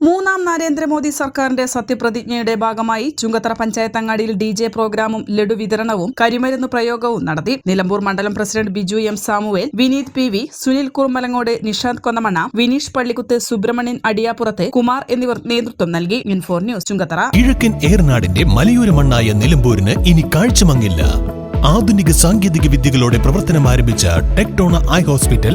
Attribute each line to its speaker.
Speaker 1: മൂന്നാം നരേന്ദ്രമോദി സർക്കാരിന്റെ സത്യപ്രതിജ്ഞയുടെ ഭാഗമായി ചുങ്കത്തറ പഞ്ചായത്ത് അങ്ങാടിയിൽ ഡി ജെ പ്രോഗ്രാമും ലഡു വിതരണവും കരിമരുന്ന് പ്രയോഗവും നടത്തി. നിലമ്പൂർ മണ്ഡലം president Biju M Samuel Vineeth P V Sunil Kurumalangode Nishanth Konnamanna Vineesh Pallikuth Subrahmanian Adiyappurath Kumar എന്നിവർ നേതൃത്വം നൽകി. Infor news Chungathara.
Speaker 2: കിഴക്കൻ ഏർനാടിന്റെ മലയോര മണ്ണായ നിലമ്പൂരിന് ഇനി കാഴ്ചമങ്ങില്ല. ആധുനിക സാങ്കേതിക വിദ്യകളോടെ പ്രവർത്തനം ആരംഭിച്ച ടെക്ടോണ ഐ ഹോസ്പിറ്റൽ